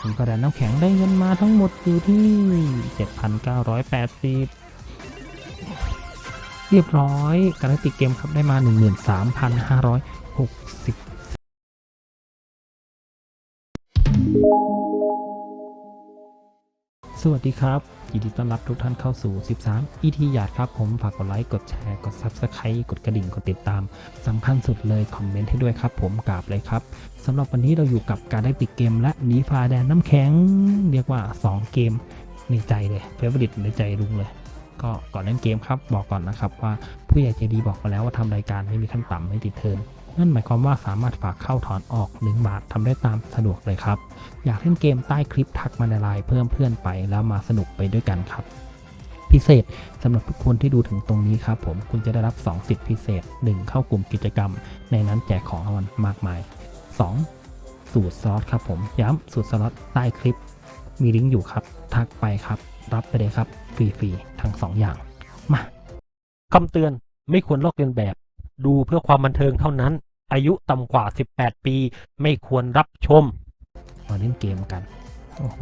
ผมกระดานน้ำแข็งได้เงินมาทั้งหมดอยู่ที่ 7,980เรียบร้อยการติเกมครับได้มา 13,560สวัสดีครับ ยินดีต้อนรับทุกท่านเข้าสู่ 13 ET หยาดครับผมฝากกดไลค์กดแชร์กด Subscribe กดกระดิ่งกดติดตามสำคัญสุดเลยคอมเมนต์ให้ด้วยครับ ผมกราบเลยครับสำหรับวันนี้เราอยู่กับการได้ติดเกมและหนีฟ้าแดนน้ำแข็ง เรียกว่า 2 เกมในใจเลยเฟเวอร์ดิตในใจลุงเลย ก็ก่อนเล่นเกมครับบอกก่อนนะครับว่าผู้ใหญ่ใจดีบอกมาแล้วว่าทำรายการไม่มีขั้นต่ำไม่ติดเทิร์น นั่นหมายความว่าสามารถฝากเข้าถอนออก 1 บาททำได้ตามสะดวกเลยครับ อยากเล่นเกมใต้คลิปทักมาในไลน์เพิ่มเพื่อนไปแล้วมาสนุกไปด้วยกันครับ พิเศษสำหรับทุกคนที่ดูถึงตรงนี้ครับผมคุณจะได้รับ 2 สิทธิพิเศษ 1 เข้ากลุ่มกิจกรรม ในนั้นแจกของรางวัลมากมาย 2 สูตรซอสครับผมย้ำสูตรสล็อตใต้คลิป มีลิงก์อยู่ครับ ทักไปครับ รับไปเลยครับฟรีๆทั้ง 2 อย่างมาคำเตือนไม่ควรลอกเลียนแบบ ดูเพื่อความบันเทิงเท่านั้น อายุต่ำกว่า 18 ปี ไม่ควรรับชม มาเล่นเกมกัน โอ้โห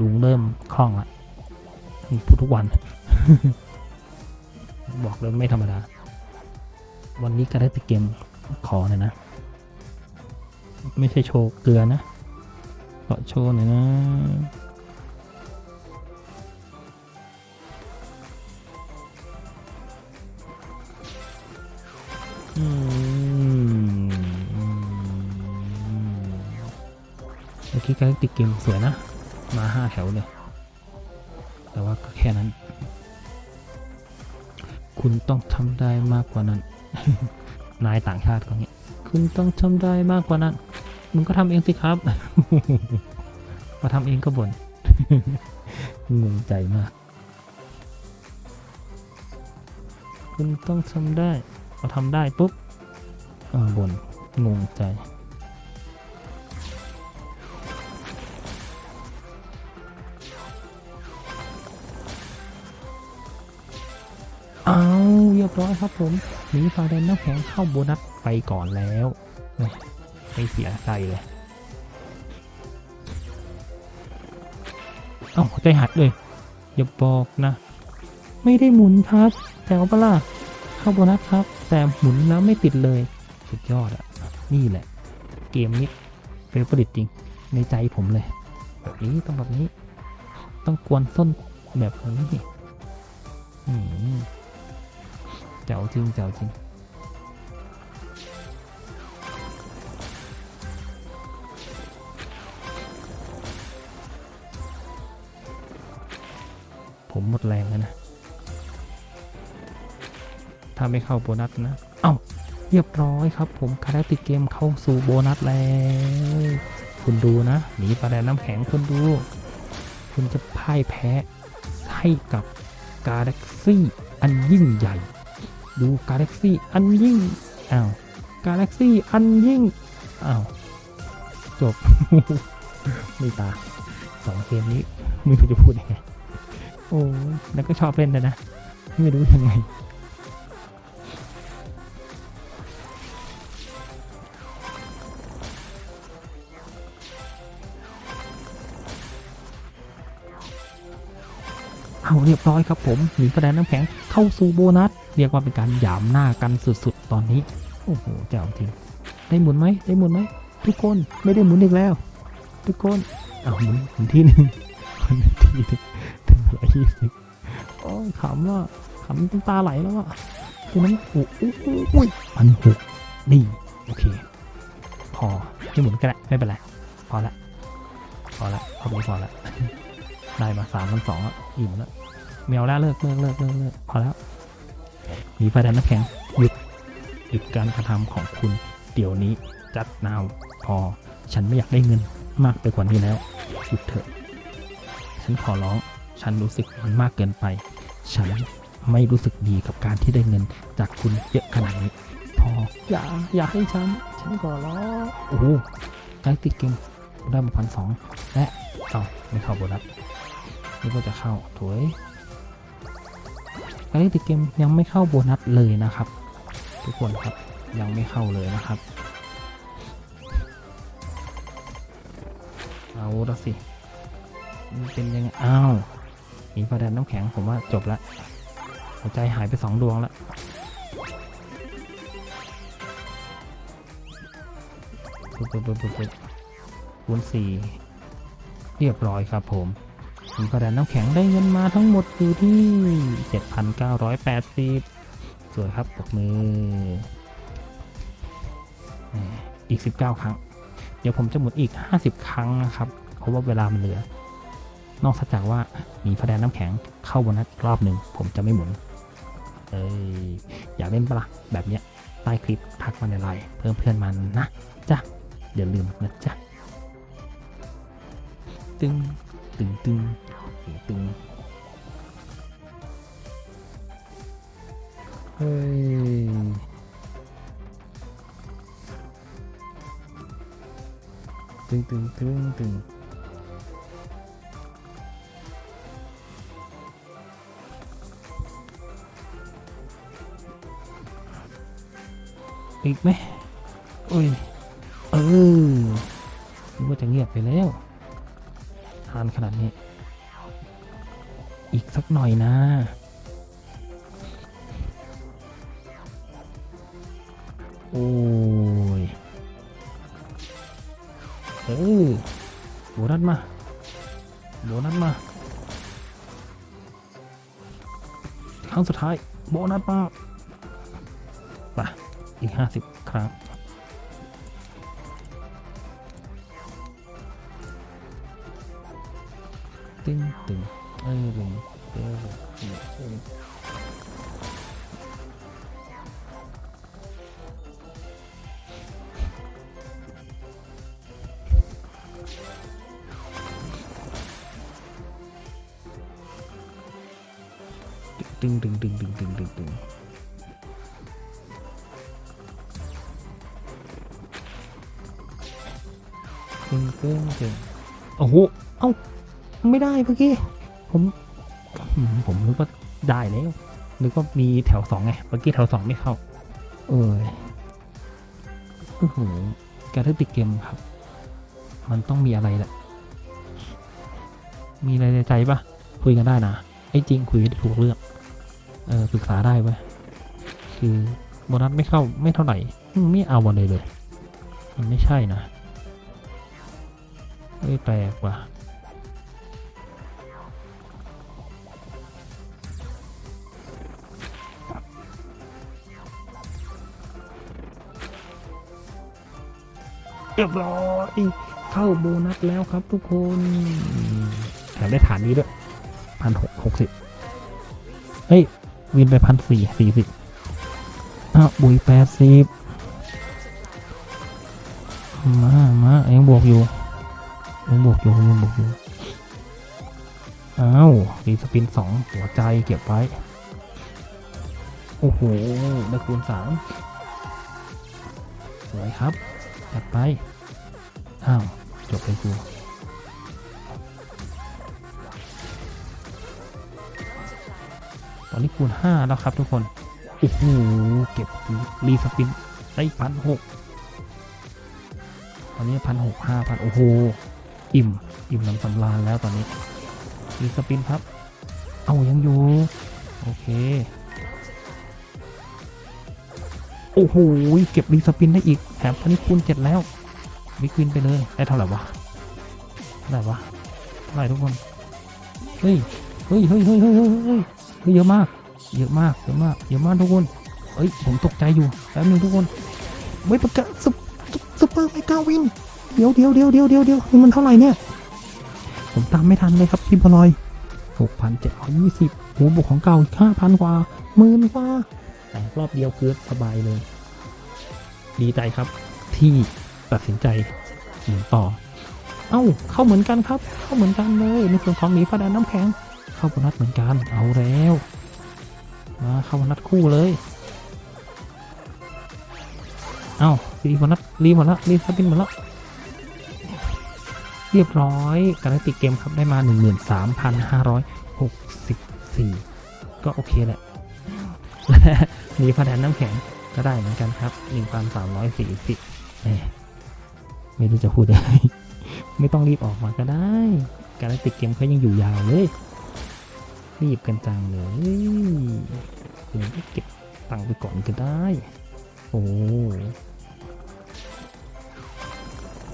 ลุงเริ่มคล่องละพูดทุกวัน บอกเลยไม่ธรรมดา วันนี้ก็ได้ติดเกมขอหน่อยนะ ไม่ใช่โชว์เกลือนะขอโชว์หน่อยนะ กี้การติดเกมสวยนะ มาห้าแถวเลย แต่ว่าก็แค่นั้น คุณต้องทำได้มากกว่านั้น นายต่างชาติก็เงี้ย คุณต้องทำได้มากกว่านั้น มึงก็ทำเองสิครับ มาทำเองก็บ่นงงใจมาก คุณต้องทำได้พอทำได้ปุ๊บอ่าบ่นงงใจ บร้อยครับผมหนีฟาแดนน้ำแข็งเข้าโบนัสไปก่อนแล้วไม่เสียใจเลยเอ้าใจหัดเลยอย่าบอกนะ ไม่ได้หมุนครับแต่เอาปล่ะเข้าโบนัสครับ แต่หมุนแล้วไม่ติดเลย สุดยอดอะนี่แหละ เกมนี้เฟเวอริตจริง ในใจผมเลย แบบนี้ต้องแบบนี้ ต้องกวนส้นแบบนี้อืม จ๋วจริงแจ๋วจริงผมหมดแรงแล้วนะ ถ้าไม่เข้าโบนัสนะ เอ้า เรียบร้อยครับผมคาราติเกมเข้าสู่โบนัสแล้ว คุณดูนะ หนีปลาแดนน้ำแข็งคุณดู คุณจะพ่ายแพ้ให้กับกาแล็กซี่อันยิ่งใหญ่ ดูกาแล็กซี่อันยิ่งอ้าวกาแล็กซี่อันยิ่งอ้าวจบ ไม่ตาสองเกมนี้ไม่รู้จะพูดยังไงโอ้แล้วก็ชอบเล่นนะนะ ไม่รู้ยังไง เอาเรียบร้อยครับผมหนีกระแดนน้ำแข็งเข้าสู่โบนัส เรียกว่าเป็นการหยามหน้ากันสุดๆ ตอนนี้ โอ้โหเจ๋วจริงได้หมุนไหมได้หมุนไหมทุกคนไม่ได้หมุนอีกแล้ว ทุกคนเอาหมุนหมุนที่หนึ่งหมุนที่หนึ่งถึงร้อยยี่สิบโอ้ขำว่าขำน้ำตาไหลแล้วอะคือน้ำโอ้โหอุ้ยพันหกนี่โอเค พอไม่หมุนก็ได้ไม่เป็นไรพอละพอละพอนี้พอละ ได้มาสามพันสองอะอิ่มแล้วแมวแล้วเลิกเลิกเลิกเลิกเลิกพอแล้วหนีไฟแดนน้ำแข็งหยุดหยุดการกระทำของคุณ เดี๋ยวนี้จัดนาวพอ ฉันไม่อยากได้เงินมากไปกว่านี้แล้วหยุดเถอะ ฉันขอร้องฉันรู้สึกมันมากเกินไป ฉันไม่รู้สึกดีกับการที่ได้เงินจากคุณเยอะขนาดนี้ พอ อย่า อย่าให้ฉัน ฉันขอร้องโอ้โหได้ติดเกมได้มาพันสองและเอาไม่เข้าโบนัส นี่ก็จะเข้าถวยการเล่นติดเกมยังไม่เข้าโบนัสเลยนะครับ ทุกคนครับยังไม่เข้าเลยนะครับ เอาละสิเป็นยังไงอ้าวมีฟ้าแดนน้ำแข็งผมว่าจบละหัวใจหายไปสองดวงละปึ๊บปึ๊บปึ๊บปึ๊บปึ๊บคูณสี่เรียบร้อยครับผม หมีฟ้าแดนน้ำแข็งได้เงินมาทั้งหมดอยู่ที่ 7,980 สวยครับปรบมือ อีก 19 ครั้ง เดี๋ยวผมจะหมุนอีก 50 ครั้งนะครับ เพราะว่าเวลามันเหลือ นอกจากว่ามีพระแดนน้ำแข็งเข้าบนนัดรอบหนึ่งผมจะไม่หมุน เอ้ยอยากเล่นปะละ่ะแบบเนี้ยใต้คลิปทักมาในไลน์เพิ่มเพื่อนมันนะจ้ะอย่าลืมนะจ๊ะตึง ตึงตึงตึงตึงเฮ้ยตึงตึงตึงตึงอีกไหมโอ้ย เออนึกว่าจะเงียบไปแล้ว ทานขนาดนี้ อีกสักหน่อยนะ โอ้ยเออโบนัสมา โบนัสมา ครั้งสุดท้าย โบนัสมาไปอีกห้าสิบครั้ง 땡땡 아이롱 빼야죠 띵띵띵띵띵띵띵 띵띵띵 오호 아웃 ไม่ได้เมื่อกี้ผมอืมผมนึกว่าได้แล้ว นึกว่ามีแถวสองไง เมื่อกี้แถวสองไม่เข้า เออโอ้โหการเล่นติดเกมครับ มันต้องมีอะไรแหละ มีอะไรในใจปะคุยกันได้นะไอ้จริงคุยได้ถูกเรื่อง เออปรึกษาได้เว้ยคือโบนัสไม่เข้าไม่เท่าไหร่อืมไม่เอาวันเลยเลย มันไม่ใช่นะเอ้ยแปลกว่ะ รียบร้อยเข้าโบนัสแล้วครับทุกคนแถมได้ฐานนี้ด้วยพันหกหกสิบเฮ้ย วินไปพันสี่สี่สิบอ้าวบุยแปดสิบมามายังบวกอยู่ยังบวกอยู่ยังบวกอยู่อ้าวรีสปินสองหัวใจเก็บไว้ โอ้โหได้คูณสามสวยครับ จัดไป อ้าว จบเลยกูตอนนี้คูณห้าแล้วครับทุกคน โอ้โห เก็บรีสปินได้พันหกตอนนี้พันหกห้าพันโอ้โห อิ่ม อิ่มน้ำสำราญแล้วตอนนี้รีสปินครับ เอายังอยู่ โอเค อ้โหเก็บรีสปินได้อีกแถมตอนนี้คูณเจ็ดแล้ววิกวินไปเลยได้เท่าไหร่วะเท่าไหร่วะเท่าไหร่ทุกคนเฮ้ยเฮ้ยเฮ้ยเฮ้ยเฮ้ยเฮ้ยเยอะมาก เยอะมากเยอะมากเยอะมากทุกคนเฮ้ยผมตกใจอยู่แป๊บนึงทุกคนไม่ประกาศซุปซุปซุปเปอร์ไม่กล้าวินเดี๋ยวเดี๋ยวเดี๋ยวเดี๋ยวเดี๋ยวเดี๋ยวมันเท่าไหร่เนี่ยผมตามไม่ทันเลยครับพี่บอลอยหกพันเจ็ดร้อยยี่สิบโหบวกของเก่าห้าพันกว่าหมื่นกว่าแต่รอบเดียวคือสบายเลย ดีใจครับ ที่ตัดสินใจหมุนต่อ เอ้า เข้าเหมือนกันครับ เข้าเหมือนกันเลยในส่วนของหมีฟ้าแดนน้ำแข็ง เข้าโบนัสเหมือนกันเอาแล้วมาเข้าโบนัสคู่เลย เอ้ารีโบนัสรีหมดล้วรีสปินหมดล้วเรียบร้อยการติดเกมครับได้มา 13,564 ก็โอเคแหละ และมีคะแนนน้ำแข็ง ก็ได้เหมือนกันครับ1,340แหมไม่รู้จะพูดอะไรไม่ต้องรีบออกมาก็ได้ การติดเกมเขายังอยู่ยาวเลย รีบกันจังเลยคุณก็เก็บตังค์ไปก่อนก็ได้ โอ้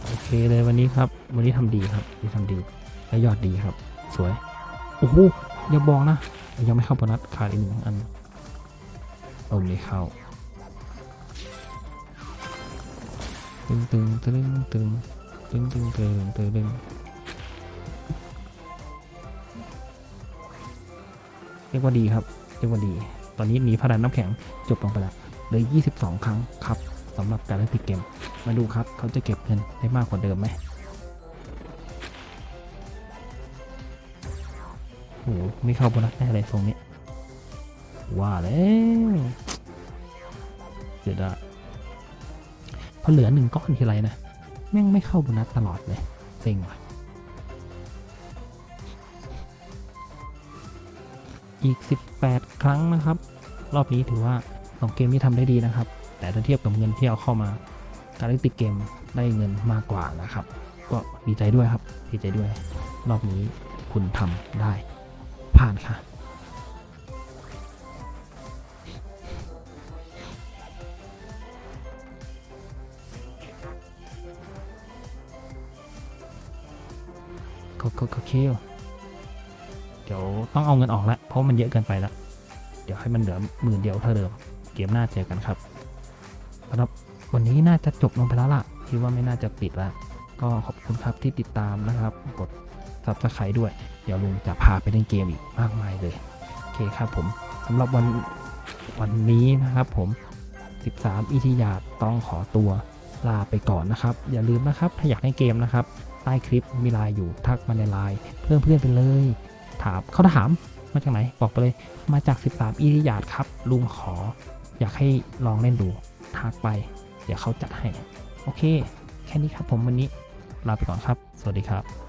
โอเคเลยวันนี้ครับ วันนี้ทำดีครับวันนี้ทำดีและยอดดีครับ สวย โอ้โหอย่าบอกนะ ยังไม่เข้าโบนัสขาดอีกหนึ่งอันโอ้ไม่เข้า ตึงตึงตึงตึงตึงตึงตึงตึงตึงเรียกว่าดีครับ เรียกว่าดี ตอนนี้หนีพลันน้ำแข็งจบลงไปแล้วเหลย22 ครั้งครับสำหรับการเล่นติดเกม มาดูครับเขาจะเก็บเงินได้มากกว่าเดิมไหมโอ้โหไม่เข้าโบนัสแน่เลยทรงนี้ ว่าแล้วเสียดาย อเหลือหนึ่งก้อนทีไรนะแม่งไม่เข้าโบนัสตลอดเลยเซ็งว่ะอีก 18 ครั้งนะครับ รอบนี้ถือว่าสองเกมนี้ทำได้ดีนะครับ แต่ถ้าเทียบกับเงินที่เอาเข้ามาการเล่นติดเกมได้เงินมากกว่านะครับ ก็ดีใจด้วยครับดีใจด้วย รอบนี้คุณทำได้ ผ่านค่ะ ก็ก็ก็เคเดี๋ยวต้องเอาเงินออกแล้วเพราะมันเยอะเกินไปแล้วเดี๋ยวให้มันเหลือหมื่นเดียวเท่าเดิม เกมหน้าเจอกันครับสำหรับวันนี้น่าจะจบลงไปแล้วล่ะคิดว่าไม่น่าจะปิดล้วก็ขอบคุณครับที่ติดตามนะครับ กด subscribe ด้วย เดี๋ยวลุงจะพาไปเล่นเกมอีกมากมายเลย โอเคครับผมสำหรับวันวันนี้นะครับผม 13อีทียาต้องขอตัวลาไปก่อนนะครับ อย่าลืมนะครับ ถ้าอยากเล่นเกมนะครับ ใต้คลิปมีไลน์อยู่ทักมาในไลน์เพื่อนเพื่อนไปเลย ถามเขาถามมาจากไหนบอกไปเลย มาจาก 13 อิริยาดครับลุงขอ อยากให้ลองเล่นดูทักไป เดี๋ยวเขาจัดให้ โอเค แค่นี้ครับผมวันนี้ลาไปก่อนครับ สวัสดีครับ